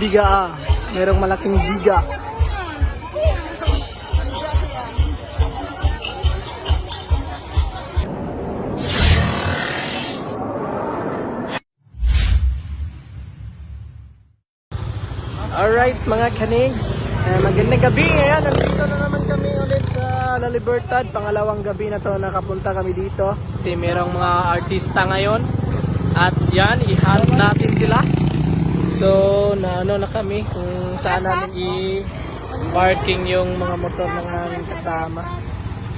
Biga ah. Merong malaking biga. Alright mga kanigs, eh, magandang gabi ngayon. Nandito na naman kami ulit sa La Libertad. Pangalawang gabi na to nakapunta kami dito. Kasi merong mga artista ngayon. At yan, i-hunt natin sila. So, na ano na kami kung saan namin i-parking yung mga motor ng aming kasama.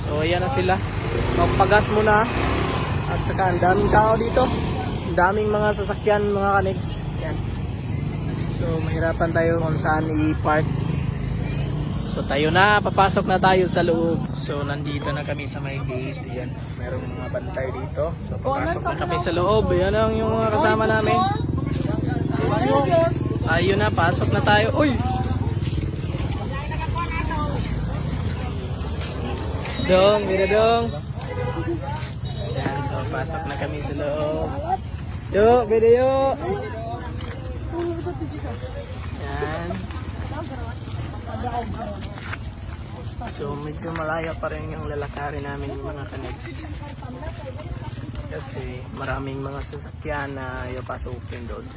So, ayan na sila. Magpagas muna. At saka, ang daming tao dito. Ang daming mga sasakyan, mga kanigs. Yan. So, mahirapan tayo kung saan i-park. So, tayo na. Papasok na tayo sa loob. So, nandito na kami sa may gate. Yan. Merong mga bantay dito. So, papasok na kami sa loob. Yan ang yung mga kasama namin. Ayun na, pasok na tayo. Uy! Dong, mira dong. Yan, so pasok na kami sa loob. Yo, video. Yan. So medyo malayo pa rin yung lalakarin namin yung mga connects. Kasi maraming mga sasakyan na ayaw pasukin doon.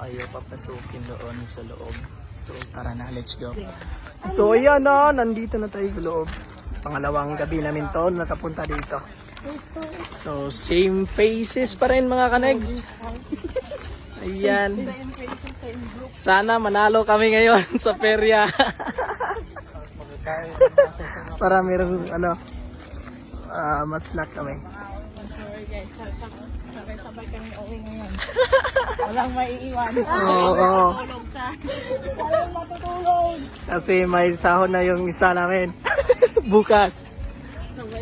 Ayaw papasukin doon sa loob. So tara na, let's go. So ayan na, nandito na tayo sa loob. Pangalawang gabi namin to, nakapunta dito. So same faces pa rin mga kanegs. Ayan. Sana manalo kami ngayon sa perya. Para merong ano, ah mas snack kami. Sabay-sabay kami uwi ngayon. Walang maiiwan. Oo. Tulog sa... Walang matutulog. Kasi may sahod na yung isa namin. Bukas.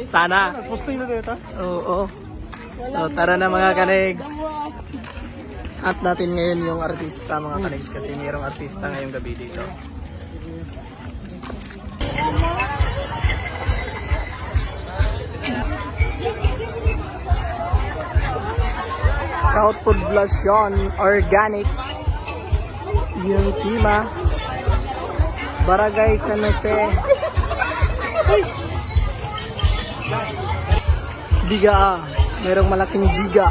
Sana. Posting na dito? Oo. So tara na mga kanegs. At natin ngayon yung artista mga kanegs kasi mayroong artista ngayong gabi dito. South Poblacion Organic yung Tima Barangay San Jose Biga ah. Merong malaking biga.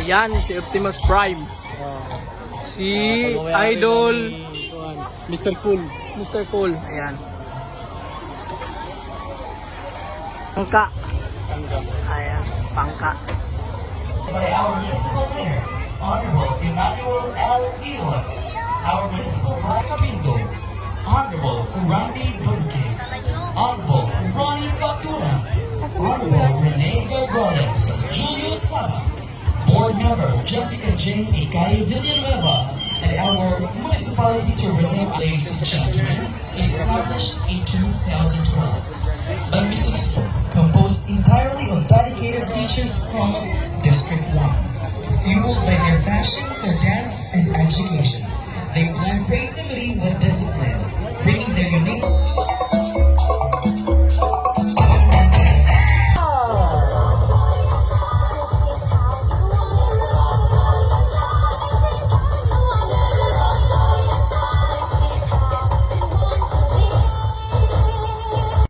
Ayan, si Optimus Prime. Si Idol Mr. Cool. Mr. Cool. Ayan. Pangka. Ayan, pangka. by our municipal mayor, Honorable Emmanuel L. Iwan, our municipal Black Cabildo, Honorable Randy Bunke, Honorable Ronnie Factura, Honorable Rene Gargones, Julius Saba, Board Member Jessica J. Ikay Villanueva, and our municipality tourism, ladies and gentlemen, established in 2012 by Mrs. composed entirely of dedicated teachers from District 1. Fueled by their passion for dance and education, they blend creativity with discipline, bringing their unique